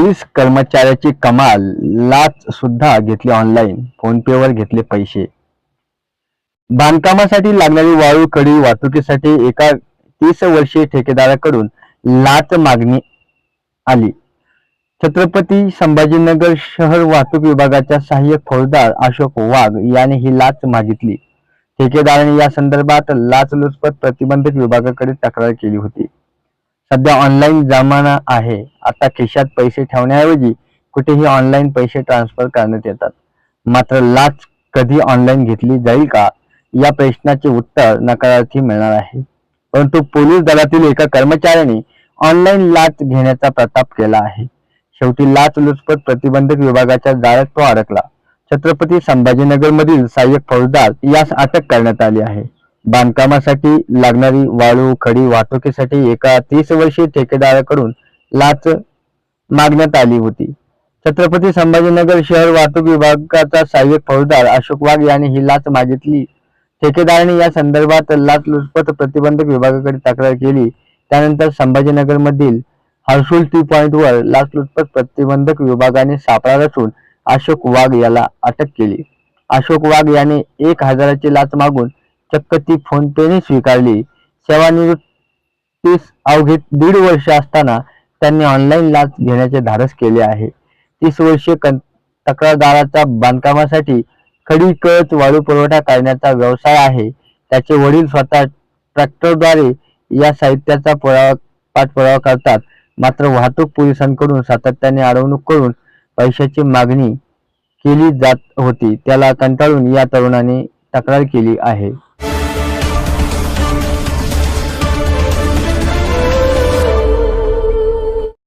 Police कर्मचाऱ्याची कमाल लाच सुद्धा घेतली ऑनलाईन फोनपेवर घेतले पैसे. बांधकामासाठी लागणारी वाळू कडी वाहतुकीसाठी एका तीस वर्षीय ठेकेदाराकडून लाच मागणी आली. छत्रपती संभाजीनगर शहर वाहतूक विभागाच्या सहाय्यक फौजदार अशोक वाघ याने ही लाच मागितली. ठेकेदाराने या संदर्भात लाचलुचपत प्रतिबंधक विभागाकडे तक्रार केली होती. सध्या ऑनलाईन जमाना आहे. आता खिशात पैसे ठेवण्याऐवजी कुठेही ऑनलाईन पैसे ट्रान्सफर करण्यात येतात. मात्र लाच कधी ऑनलाईन घेतली जाईल का? या प्रश्नाचे उत्तर नकारार्थी मिळणार आहे. परंतु पोलीस दलातील एका कर्मचाऱ्याने ऑनलाईन लाच घेण्याचा प्रताप केला आहे. शेवटी लाच लुचपत प्रतिबंधक विभागाच्या जाळ्यात तो अडकला. छत्रपती संभाजीनगर मधील सहाय्यक फौजदार यास अटक करण्यात आली आहे. बांधकामासाठी लागणारी वाळू खडी वाहतुकीसाठी एका तीस वर्षीय ठेकेदाराकडून लाच मागण्यात आली होती. छत्रपती संभाजीनगर शहर वाहतूक विभागाचा सहाय्यक फौजदार अशोक वाघ यांनी ही लाच मागितली. ठेकेदाराने या संदर्भात लाचलुचपत प्रतिबंधक विभागाकडे तक्रार केली. त्यानंतर संभाजीनगर मधील हर्सुल टी पॉइंट वर लाचलुचपत प्रतिबंधक विभागाने सापळा रचून अशोक वाघ याला अटक केली. अशोक वाघ याने एक हजाराची लाच मागून चक्क ती फोनपेने स्वीकारली. सेवानिवृत्तीस अवघे दीड वर्ष असताना त्यांनी ऑनलाईन लाच घेण्याचे धाडस केले आहे. तीस वर्षीय कं- तक्रारदाराचा बांधकामासाठी खडी कळत वाळू पुरवठा करण्याचा व्यवसाय आहे. त्याचे वडील स्वतः ट्रॅक्टरद्वारे या साहित्याचा पुरावा पाठपुरावा करतात. मात्र वाहतूक पोलिसांकडून सातत्याने अडवणूक करून पैशाची मागणी केली जात होती. त्याला कंटाळून या तरुणाने तक्रार केली आहे.